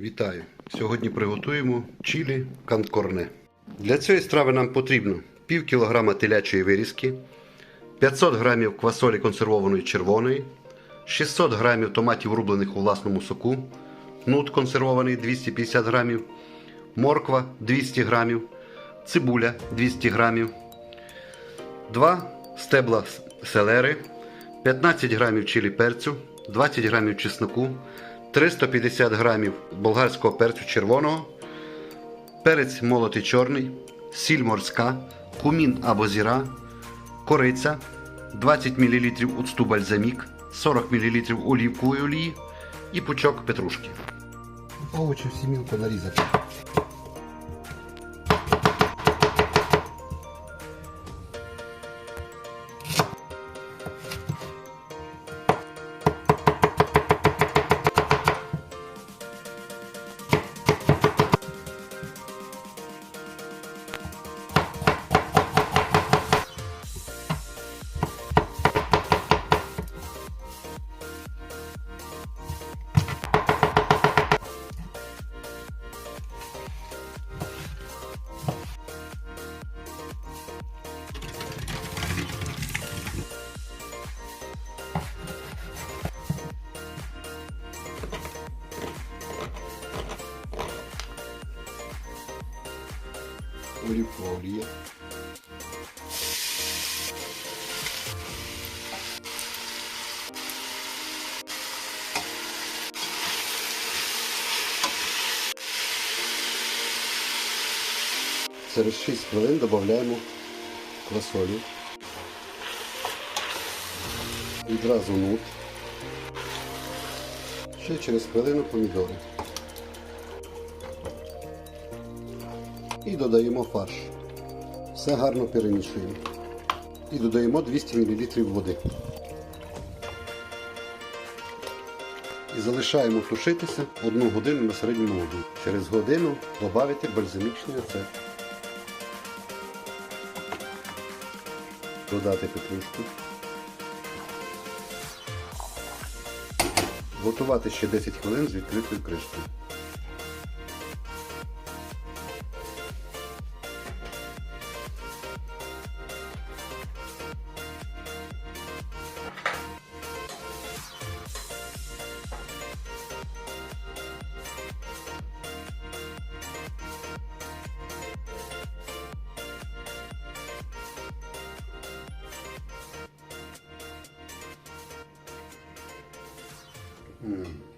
Вітаю! Сьогодні приготуємо чилі канкорне. Для цієї страви нам потрібно пів кілограма телячої вирізки, 500 грамів квасолі консервованої червоної, 600 грамів томатів рублених у власному соку, нут консервований 250 грамів, морква 200 грамів, цибуля 200 грамів, 2 стебла селери, 15 грамів чилі перцю, 20 грамів чесноку, 350 грамів болгарського перцю червоного, перець молотий чорний, сіль морська, кумін або зіра, кориця, 20 мл уцту бальзамік, 40 мл олівкової олії і пучок петрушки. Овочі всі мілко нарізати. Олівкова. Через 6 хвилин додаємо квасолю. Відразу нут. Ще через хвилину помідори. І додаємо фарш. Все гарно перемішуємо. І додаємо 200 мл води. І залишаємо тушитися одну годину на середньому вогні. Через годину додати бальзамічний оцет. Додати петрушку. Готувати ще 10 хвилин з відкритою кришкою. 嗯。